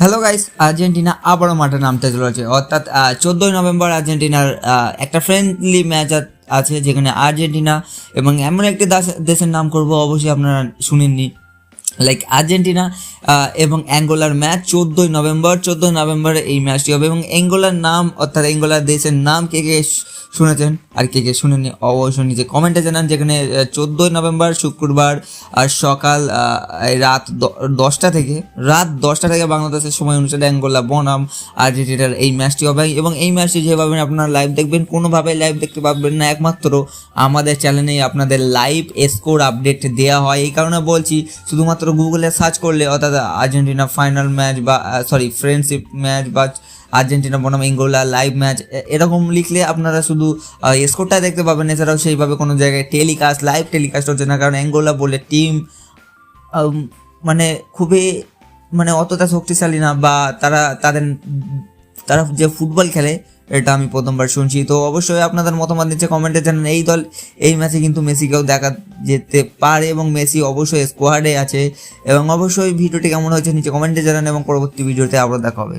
Hello guys Argentina আবারও মাঠে নামতে চলেছে। অর্থাৎ চোদ্দোই নভেম্বর আর্জেন্টিনার একটা ফ্রেন্ডলি ম্যাচ আছে যেখানে আর্জেন্টিনা এবং এমন একটি দেশের নাম করব, অবশ্যই আপনারা শুনেননি। লাইক আর্জেন্টিনা এবং অ্যাঙ্গোলার ম্যাচ চোদ্দোই নভেম্বর, চোদ্দোই নভেম্বরে এই ম্যাচটি হবে এবং অ্যাঙ্গোলার নাম, অর্থাৎ অ্যাঙ্গোলার দেশের নাম কে কে শুনেছেন? আর কে কে শুনেনি অবশ্যই নিচে কমেন্টে জানান। যেখানে চোদ্দোই নভেম্বর, শুক্রবার, আর সকাল রাত দশটা থেকে, রাত দশটা থেকে বাংলাদেশের সময় অনুসারে অ্যাঙ্গোলা, বনাম আর্জেন্টিনার এই ম্যাচটি হবে। এবং এই ম্যাচটি যেভাবে আপনারা লাইভ দেখবেন কোনোভাবে লাইভ দেখতে পারবেন না। একমাত্র আমাদের চ্যানেলেই আপনাদের লাইভ স্কোর আপডেট দেওয়া হয়। এই কারণে বলছি, শুধুমাত্র গুগলে সার্চ করলে, অর্থাৎ আর্জেন্টিনা ফাইনাল ম্যাচ বা সরি ফ্রেন্ডশিপ ম্যাচ বা আর্জেন্টিনা বনাম ইঙ্গোলা লাইভ ম্যাচ এরকম লিখলে আপনারা শুধু স্কোরটা দেখতে পাবেন। এছাড়াও সেইভাবে কোনো জায়গায় টেলিকাস্ট, লাইভ টেলিকাস্ট হচ্ছে না, কারণ অ্যাঙ্গোলা বলে টিম মানে খুবই মানে অতটা শক্তিশালী না, বা তারা, তাদের, তারা যে ফুটবল খেলে, এটা আমি প্রথমবার শুনছি। তো অবশ্যই আপনাদের মতামত নিচে কমেন্টে জানান। এই দল, এই ম্যাচে কিন্তু মেসিকেও দেখা যেতে পারে, এবং মেসি অবশ্যই স্কোয়াডে আছে। এবং অবশ্যই ভিডিওটি কেমন হয়েছে, নিচে কমেন্টে জানান, এবং পরবর্তী ভিডিওতে আবার দেখা হবে।